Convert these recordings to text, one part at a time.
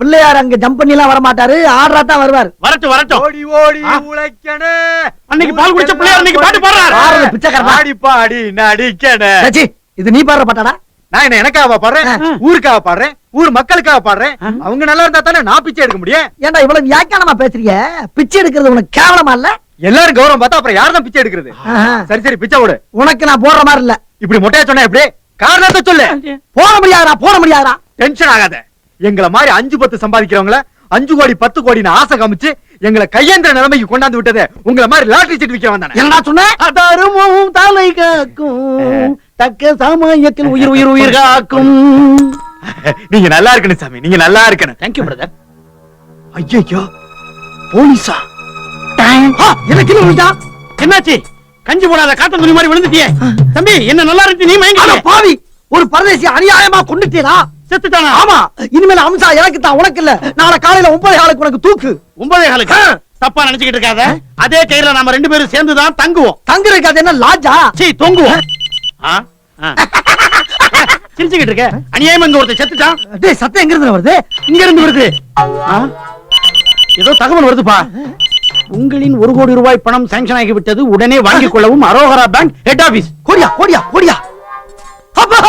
பிள்ளையார் அங்க ஜம்ப் பண்ணி எல்லாம் வர மாட்டாரு ஆடுறா தான் வருவார். வரட்டும் வரட்டும். ஓடி ஓடி. உழைக்கணே. அன்னைக்கு பால் குடிச்ச பிள்ளையார் அன்னைக்கு பாட்டு பாடுறாரு. ஆடுறது பிச்சைக்காரனா? ஆடி பாடி நடிக்கணே. சச்சி, இது நீ பாடுற பாட்டாடா? நான் என்ன எனக்காக பாடுறேன். ஊருக்காக பாடுறேன்? ஊர் மக்களுக்காக பாடுறேன். அவங்க நல்லா இருந்தா தானே நான் பிச்சை எடுக்க முடியும்? ஏன்டா இவ்வளவு வியாக்கியானமா பேசுறீங்க? பிச்சை எடுக்கிறது உனக்கு கேவலமா இல்ல? எல்லாரும் கௌரவம் பார்த்தா அப்புறம் யார் தான் பிச்சை எடுக்கிறது. சரி சரி பிச்சை விடு உனக்கு நான் போடுற மாதிரி இல்ல. இப்படி மொட்டையா சொன்னா எப்படி? காரணத்தை சொல்லு. போட முடியாதா போட முடியாதா டென்ஷன் ஆகாத. எங்கள மாதிரி அஞ்சு பத்து சம்பாதிக்கிறவங்கள அஞ்சு கோடி பத்து கோடின்னு ஆசை காமிச்சு எங்களை கையேந்திர நிலைமைக்கு கொண்டாந்து விட்டதே உங்கள மாதிரி லாட்டரி சீட் விற்க வந்தானே என்னடா சொன்ன? அதருமும் தலை காக்கும். தக்க சமயத்தில் உயிர் உயிர் உயிர் காக்கும். நீங்க நல்லா இருக்கணும் சாமி நீங்க நல்லா இருக்கணும். தேங்க்யூ பிரதர் ஐயோ போலீஸா? என்ன கீழே விழுந்தா என்னாச்சு? கஞ்சி போடாத காத்த துணி மாதிரி விழுந்துட்டியே. தம்பி என்ன நல்லா இருந்துச்சு நீ மயங்கி பாவி ஒரு பரதேசி அநியாயமா கொண்டுட்டீரா செத்துட்டானா? ஆமா. இனிமேல் அம்சா எனக்கு தான் உனக்கு இல்ல நாளை காலையில ஒன்பது ஆளுக்கு உனக்கு தூக்கு. ஒன்பதே காலுக்கு? தப்பா நினைச்சுக்கிட்டு இருக்காத. அதே கயிறுல நாம ரெண்டு பேரும் சேர்ந்து தான் தங்குவோம் தங்குறதுக்கு அது என்ன லாஜா சீ தொங்குவோம். சிரிச்சுக்கிட்டு இருக்க. அநியாயமா இங்க ஒருத்தன் செத்துட்டான் டேய் சத்தம் எங்க இருந்து வருது? இங்க இருந்து வருது? ஏதோ தகவல் வருதுப்பா. உங்களின் ஒரு கோடி ரூபாய் பணம் சாங்ஷன் ஆகி விட்டது உடனே வாங்கிக் கொள்ளவும் அரோகரா பேங்க் ஹெட் ஆபீஸ் கோடியா கோடியா கோடியா. அப்பா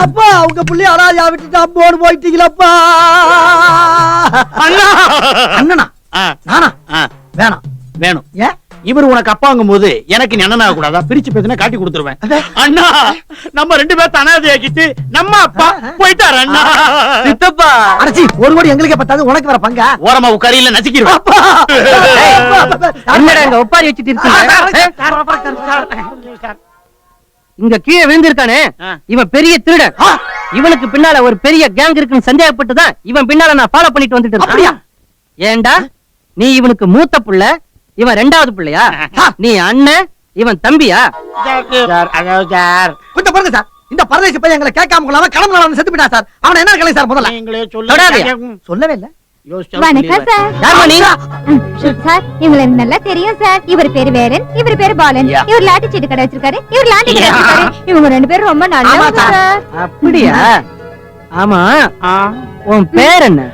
அப்பா உங்க புள்ளி அராஜா விட்டுட்டு அம்மோடு போயிட்டீங்களப்பா. அண்ணா அண்ணனா ஆ, நானா? ஆ, வேணாம். வேணும். ஏன் இவர் உனக்கு அப்பாங்கும் போது எனக்கு நீ அண்ணனா கூடாதா பிரிச்சு பேசினா காட்டி கொடுத்துருவேன். அண்ணா நம்ம ரெண்டு பேர்த்த அனாதையாக்கிட்டு நம்ம அப்பா போயிட்டாரு அண்ணா. சித்தப்பா அரைச்சி ஒரு கோடி எங்களுக்கே பத்தாது உனக்கு வர பங்கா? ஓரமா உட்காரியில அப்பா. என்னடா ஒப்பாரி வச்சிட்டு இருக்கீங்க? இங்க கீழே விழுந்திருக்கானே. இவன் பெரிய திருடன். இவனுக்கு பின்னால ஒரு பெரிய கேங் இருக்குன்னு சந்தேகப்பட்டு தான் இவன் பின்னால நான் ஃபாலோ பண்ணிட்டு வந்துட்டு? இருக்கேன். ஏன்டா நீ இவனுக்கு மூத்த புள்ள இவன் ரெண்டாவது புள்ளையா. நீ அண்ணன் இவன் தம்பியா? கொஞ்சம் பாருங்க சார். இந்த பரதேசி பையன் எங்களை கேட்காம கொள்ளாம கடமை செத்து போயிட்டா சார். அவனை என்ன கலை சார் முதல்ல? சொல்லவே இல்ல. வணக்கம் சார். இவங்களை நல்லா தெரியும் சார். இவர் பேரு வேரன் இவர் பேரு பாலன். இவர் லாட்டி சீட்டு கடை வச்சிருக்காரு இவர் லாண்டி கடை. வச்சிருக்காரு. இவங்க ரெண்டு பேரும் ரொம்ப சார். அப்படியா? ஆமா. உன் பேர் என்ன?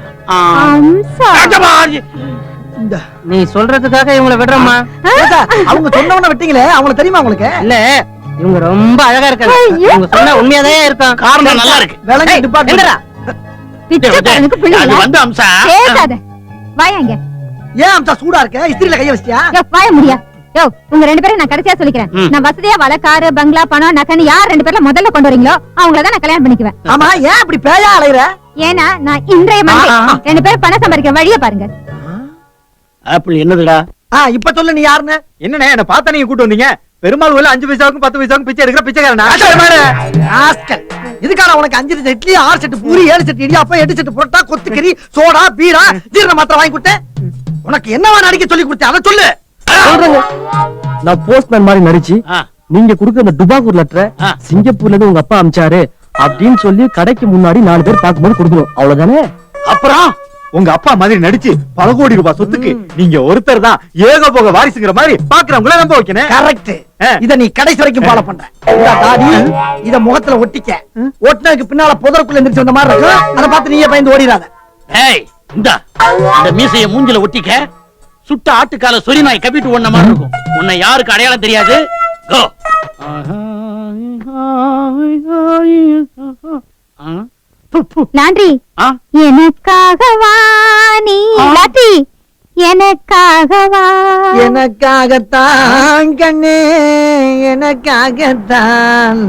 நீ சொல்றதுக்காக இவங்கள விடுறோமா அவங்க சொன்னவன விட்டீங்களே? அவங்களுக்கு தெரியுமா உங்களுக்கு? இல்ல இவங்க ரொம்ப அழகா இருக்காங்க. ஐயோ. இவங்க சொன்னா உண்மையாதான் இருக்கும் காரணம் நல்லா இருக்கு. டிபார்ட்மெண்ட். பிச்சைக்காரனுக்கு வந்து அம்சா. பேசாத. வாயாங்க ஏன் அம்சா சூடா இருக்க? இஸ்திரியில கைய வச்சிட்டியா? யோ வாய முடியா. யோ உங்க ரெண்டு பேரும் நான் கடைசியா சொல்லிக்கிறேன். நான் வசதியா வள காரு பங்களா பணம் நகன்னு யார் ரெண்டு பேர்ல முதல்ல கொண்டு வரீங்களோ அவங்கள தான் நான் கல்யாணம் பண்ணிக்குவேன். ஆமா ஏன் இப்படி பேயா அலையுற? ஏன்னா நான் இன்றைய மண்டே. ரெண்டு பேரும் பணம் சம்பாதிக்கிற வழிய பாருங்க. ஆப்பிள் என்னதுடா? ஆ இப்ப சொல்லு நீ யாருன்னு? என்னண்ணே என்ன பார்த்தா நீங்க கூட்டு வந்தீங்க? பெருமாள் கோயில அஞ்சு பைசாவுக்கும் பத்து பைசாவுக்கும் பிச்சை எடுக்கிற பிச்சைக்காரனா? ஆஸ்கல். இதுக்கான உனக்கு அஞ்சு செட்டு இட்லி ஆறு செட்டு பூரி ஏழு செட்டு இடியாப்பம் எட்டு செட்டு புரோட்டா கொத்துக்கறி சோடா பீடா ஜீரண மாத்திரை வாங்கி கொடுத்தேன். உனக்கு என்னவா நடிக்க சொல்லி கொடுத்தேன்? அதை சொல்லு. நான் போஸ்ட்மேன் மாதிரி நடிச்சு நீங்க குடுக்குற அந்த டுபாகூர் லெட்டரை. சிங்கப்பூர்ல இருந்து உங்க அப்பா அமிச்சாரு அப்படின்னு சொல்லி கடைக்கு முன்னாடி நாலு பேர் பார்க்கும்போது கொடுக்கணும். அவ்வளவுதானே? அப்புறம்? உங்க அப்பா மாதிரி நடிச்சு பல கோடி ரூபாய் சொத்துக்கு நீங்க ஒருத்தர் தான் ஏக போக வாரிசுங்கிற மாதிரி பாக்குறவங்கள நம்ப வைக்கணும். கரெக்ட். இத நீ கடைசி வரைக்கும் ஃபாலோ பண்ற. தாடி இத முகத்துல ஒட்டிக்க. ஒட்டினதுக்கு பின்னால புதருக்குள்ள எந்திரிச்சு வந்த மாதிரி இருக்கும் அதை பார்த்து நீயே பயந்து ஓடிடாத ஏய் இந்த. இந்த மீசைய மூஞ்சில ஒட்டிக்க. சுட்ட ஆட்டுக்கால சொறி நாய் கப்பிட்டு ஒண்ண மாதிரி இருக்கும். உன்னை யாருக்கு அடையாளம் தெரியாது? கோ. லாண்ட்ரி ஆ? எனக்காக வா நீ லாட்டி? எனக்காகவா? எனக்காகத்தான் கண்ணே. எனக்காகத்தான்.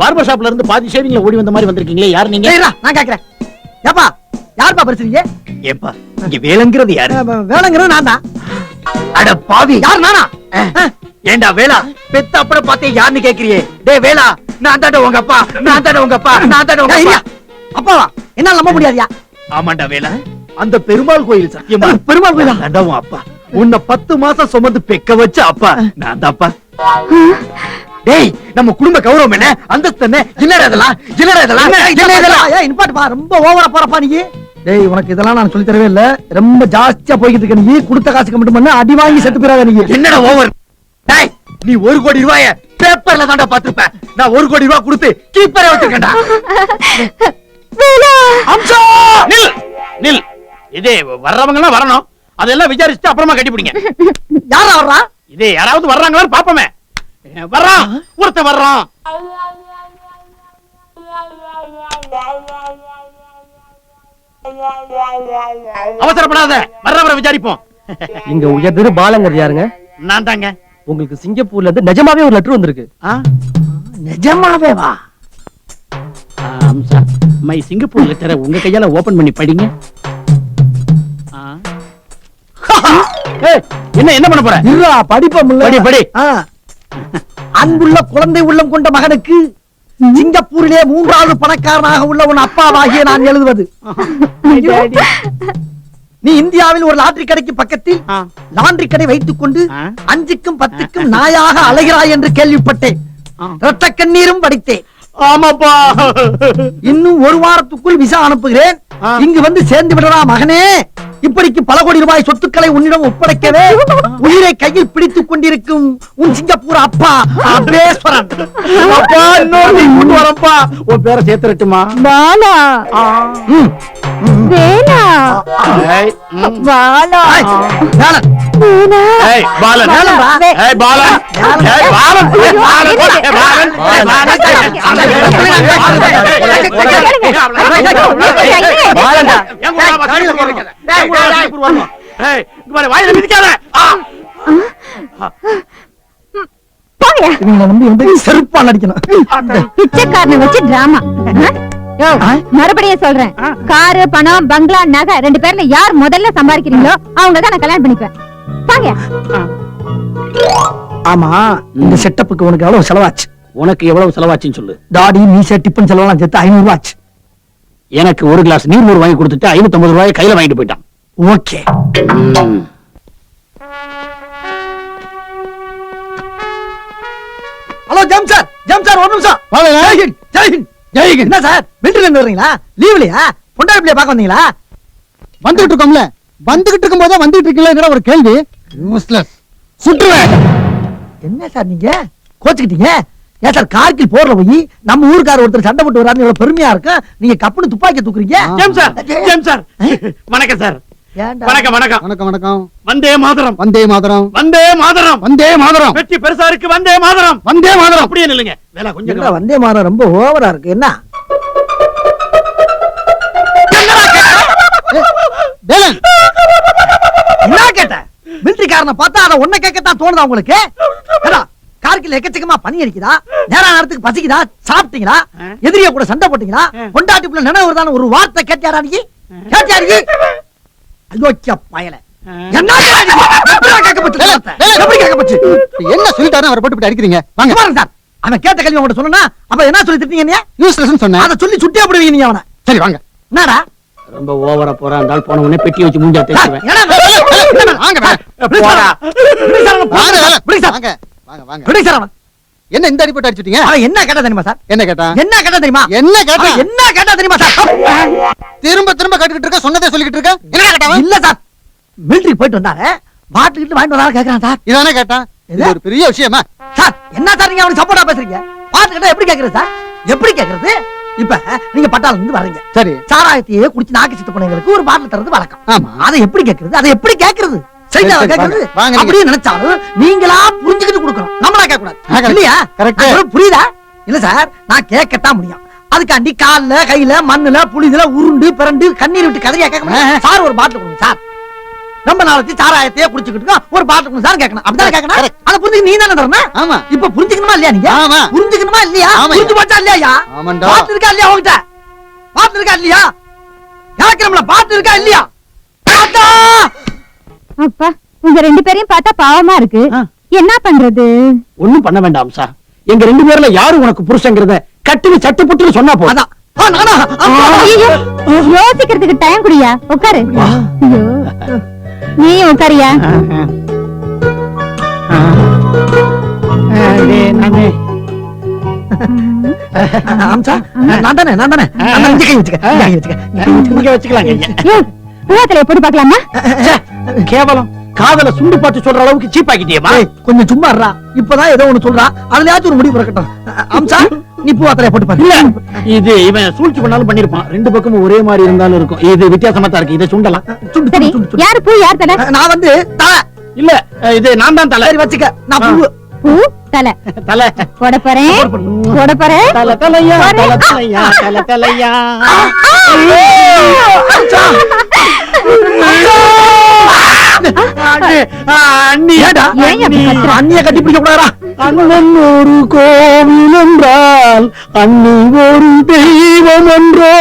பார்பர் ஷாப்ல இருந்து பாதி ஷேவிங்ல ஓடி வந்த மாதிரி வந்திருக்கீங்களே யார் நீங்க? நான் கேக்குறேன். ஏப்பா யாருப்பா பேசுறீங்க? ஏப்பா இங்க வேலைங்கிறது யாரு? வேலைங்கிறது நான் தான் அட பாவி. யார் நானா? ஏண்டா வேலா? பெத்த அப்புறம் பார்த்தே யாருன்னு கேக்குறியே? டேய் வேலா நான் தாண்ட உங்க அப்பா நான் தாண்ட உங்க அப்பா நான் தாண்ட உங்க அப்பா. அப்பாவா? என்னால நம்ப முடியாதியா? ஆமாண்டா வேலா. அந்த பெருமாள் கோயில் சத்தியமா? பெருமாள் கோயிலா? தாண்டா உன் அப்பா. உன்னை பத்து மாசம் சுமந்து பெக்க வச்ச அப்பா நான் தான்ப்பா. டேய் நம்ம குடும்ப கௌரவம் என்ன? அந்தஸ்து என்ன? என்னடா இதெல்லாம் என்னடா இதெல்லாம் என்ன இதெல்லாம். ஏய் நிப்பாட்டுப்பா ரொம்ப ஓவரா போறப்பா நீ. டேய் உனக்கு இதெல்லாம் நான் சொல்லி தரவே இல்ல. ரொம்ப ஜாஸ்தியா போய்கிட்டு இருக்க. நீ கொடுத்த காசுக்கு மட்டும் பண்ண அடி வாங்கி செத்து போயிடாத நீ. என்னடா ஓவர் டேய் நீ ஒரு கோடி ரூபாய பேப்பர்ல தான்டா பாத்துப்ப நான் ஒரு கோடி ரூபாய் கொடுத்து கீப்பரே வச்சிருக்கேன்டா. அம்சா! நில் நில். இதே வர்றவங்க எல்லாம் வரணும். அதெல்லாம் விசாரிச்சுட்டு அப்புறமா கட்டி பிடிங்க. யாரா வர்றா? இதே யாராவது வர்றாங்களான்னு பாப்போமே வர்றான் ஒருத்தன் வர்றான். அவசரப்படாத வர்றவரை விசாரிப்போம். இங்க உயர்திரு பாலங்கர் யாருங்க? நான் தாங்க. உங்களுக்கு சிங்கப்பூர்ல இருந்து நிஜமாவே ஒரு லெட்டர் வந்திருக்கு? நிஜமாவே வா மை சிங்கப்பூர் லெட்டரை உங்க கையால ஓபன் பண்ணி படிங்க. ஆ. ஏய், என்ன என்ன பண்ண போற? இருடா படிப்ப முல்ல. படி, படி. ஆ. அன்புள்ள குழந்தை உள்ளம் கொண்ட மகனுக்கு சிங்கப்பூரிலே மூன்றாவது பணக்காரனாக உள்ள உன் அப்பாவாகிய நான் எழுதுவது. நீ இந்தியாவில் ஒரு லாட்டரி கடைக்கு பக்கத்தில். லாண்டரி கடை வைத்துக் கொண்டு. அஞ்சுக்கும் பத்துக்கும் நாயாக அலைகிறாய் என்று கேள்விப்பட்டேன். ரத்த கண்ணீரும் படித்தேன் ஆமாப்பா. இன்னும் ஒரு வாரத்துக்குள் விசா அனுப்புகிறேன். இங்கு வந்து சேர்ந்து விடறா மகனே. இப்படிக்கு பல கோடி ரூபாய் சொத்துக்களை உன்னிடம் ஒப்படைக்கவே உயிரை கையில் பிடித்துக் கொண்டிருக்கும் உன் சிங்கப்பூர் அப்பா அபேஸ்வரன் அப்பா இன்னொரு நீ கொண்டு வரப்பா உன் பேரை சேர்த்துறட்டுமா பாலா பாலன். வாயில மிதிக்காத. இவங்களை நம்பி வந்து செருப்பால் அடிக்கணும் பிச்சைக்காரனை வச்சு டிராமா யோ மறுபடியும் சொல்றேன். காரு பணம் பங்களா நகை ரெண்டு பேர்ல யார் முதல்ல சம்பாதிக்கிறீங்களோ அவங்க தான் நான் கல்யாணம் பண்ணிப்பேன். வாங்க ஆமா இந்த செட்டப்புக்கு உனக்கு எவ்வளவு செலவாச்சு? உனக்கு எவ்வளவு செலவாச்சுன்னு சொல்லு. தாடி மீசை டிப்பன் செலவெல்லாம் சேர்த்து ஐநூறு ரூபாய் ஆச்சு எனக்கு ஒரு கிளாஸ் நீர்மோர் வாங்கி கொடுத்துட்டு ஐநூத்தி ஐம்பது ரூபாய் கையில வாங்கிட்டு போயிட்டான். ஓகே. ஹலோ ஜம் சார் ஜம் சார் ஒரு நிமிஷம். ஜெய்ஹிந்த் ஜெய்ஹிந்த் ஜெய்ஹிந்த் என்ன சார் மிலிட்டரில இருந்து வர்றீங்களா? லீவ்லயா பொண்டாடி பிள்ளைய பார்க்க வந்தீங்களா? வந்துகிட்டு இருக்கோம்ல. வந்துகிட்டு இருக்கும் போதே வந்துட்டு இருக்கீங்களா ஒரு கேள்வி. யூஸ்லெஸ் சுற்றுவேன். என்ன சார் நீங்க? கோச்சுக்கிட்டீங்க? ஏன் சார் கார்கில் போர்ல போய் நம்ம ஊருக்கார ஒருத்தர் சண்டை போட்டு வர்றாருன்னு எவ்வளவு பெருமையா இருக்கு. நீங்க கப்புன்னு துப்பாக்கி தூக்குறீங்க. ஜெம் சார் ஜெம் சார். வணக்கம் சார்? வணக்கம் வணக்கம். வணக்கம் வணக்கம். வந்தே மாதரம். வந்தே மாதரம். வந்தே மாதரம். வந்தே மாதரம். வெற்றி பெருசா இருக்கு வந்தே மாதரம். வந்தே மாதரம். அப்படியே நில்லுங்க. வேலை கொஞ்சம் வந்தே மாறம் ரொம்ப ஓவரா இருக்கு. என்ன? என்ன கேட்ட? மிலிட்டரிக்காரனை பார்த்தா அதை ஒன்ன கேட்கத்தான் தோணுதா உங்களுக்கு? கார்கில் எக்கச்சக்கமா பனி அடிக்குதா? நேர நேரத்துக்கு பசிக்குதா? சாப்பிட்டீங்களா? எதிரிய கூட சண்டை போட்டீங்களா? கொண்டாட்டிப்புல நினைவு வருதான்னு ஒரு வார்த்தை கேட்டியாரா நீ? அயோக்கிய பயல. என்ன சொல்லிட்டாரு அவரை போட்டு அடிக்கிறீங்க? வாங்க. சார் அவன் கேட்ட கேள்வி உங்கள்ட்ட சொன்னா அப்ப என்ன சொல்லி திட்டீங்க நீ யூஸ்லெஸ் சொன்னேன். அதை சொல்லி சுட்டியா போடுவீங்க நீ அவனை. சரி வாங்க. என்னடா? ரொம்ப ஓவரா போறா இருந்தால் போன உடனே பெட்டி வச்சு மூஞ்சா தேய்ச்சுவேன் என்னடா? வாங்க அவனை. அவனை. வாங்க. வாங்க வாங்க. வாங்க அவனை. என்ன இந்த அடிப்பட்டு அடிச்சிட்டீங்க? அவன் என்ன கேட்டா தெரியுமா சார்? என்ன கேட்டான் என்ன கேட்டா தெரியுமா? என்ன அவன் என்ன கேட்டா தெரியுமா சார்? திரும்ப திரும்ப கட்டுக்கிட்டு இருக்க சொன்னதே சொல்லிக்கிட்டு இருக்க? என்ன கேட்டான் இல்ல சார். மிலிட்டரி போயிட்டு வந்தாரு. பாட்டு கிட்ட வாங்கிட்டு வந்தாரு கேக்குறான் சார். இதானே கேட்டான் இது ஒரு பெரிய விஷயமா? சார் என்ன சார் நீங்க அவனுக்கு சப்போர்ட்டா பேசுறீங்க? பாட்டு கிட்ட எப்படி கேக்குறது சார்? எப்படி கேக்குறது? இப்ப நீங்க பட்டாளம் இருந்து வர்றீங்க. சரி. சாராயத்தையே குடிச்சு நாக்கு சித்து போனவங்களுக்கு ஒரு பாட்டில் தரது வழக்கம். ஆமா. அதை எப்படி கேக்குறது? அதை எப்படி கேக்குறது? நீங்களா புரிஞ்சுக்கிட்டு கொடுக்கணும். நம்மளா கேட்க இல்லையா? புரியுதா? இல்ல சார் நான் கேட்கத்தான் முடியும். அதுக்காண்டி கால்ல கையில மண்ணுல புளிதுல உருண்டு பிறண்டு கண்ணீர் விட்டு கதறியா கேட்கணும் சார் ஒரு பாட்டில் ரொம்ப நாளைக்கு சாராயத்தையே குடிச்சுக்கிட்டு ஒரு பாட்டில் கொடுங்க சார் கேட்கணும். அப்படிதான் கேட்கணும்? அதை புரிஞ்சுக்க நீ தானே தரணும்? ஆமா. இப்ப புரிஞ்சுக்கணுமா இல்லையா நீங்க? புரிஞ்சுக்கணுமா இல்லையா? புரிஞ்சு போச்சா இல்லையா? பாத்து இருக்கா இல்லையா உங்ககிட்ட? பாத்து இருக்கா இல்லையா? கேட்கிறோம்ல பாத்து இருக்கா இல்லையா? பார்த்தா அப்பா உங்க ரெண்டு பேரையும் பார்த்தா பாவமா இருக்கு என்ன பண்றது ஒண்ணும் பண்ண வேண்டாம் சார் எங்க ரெண்டு பேர்ல யாரு உனக்கு புருஷங்கிறத கட்டுனு சட்டு புட்டுன்னு சொன்னா போதும் யோசிக்கிறதுக்கு டைம் குடியா உட்காரு நீயும் உட்காரியா நான் தானே நான் தானே வச்சுக்க வச்சுக்க வச்சுக்கலாம் புகாத்துல எப்படி பாக்கலாமா கேவலம். காதல சுண்டு பார்த்து சொல்ற அளவுக்கு சீப் ஆகிட்டியமா கொஞ்சம் சும்மா இருறா இப்பதான் ஏதோ ஒண்ணு சொல்றா. அதுலயாச்சும் ஒரு முடிவு பிறக்கட்டும் அம்சா நீ பூவாத்தலைய போட்டு பாரு. இல்ல. இது இவன் சூழ்ச்சி பண்ணாலும் பண்ணிருப்பான். ரெண்டு பக்கமும் ஒரே மாதிரி இருந்தாலும் இருக்கும். இது வித்தியாசமா தான் இருக்கு. இதை சுண்டலாம். சுண்டு யாரு பூ யார் தலை? நான் வந்து தலை. இல்ல இது நான் தான் தலை. வச்சுக்க. நான் பூ பூ தலை. தலை. போட போறேன். போட போறேன். தலை தலையா? தலை தலையா? தலை தலையா? அண்ணிய கட்டிப்பிடிக்க கூடாதா? அண்ணன் ஒரு கோவில் என்றால் அண்ணி ஒரு தெய்வம் என்றோ.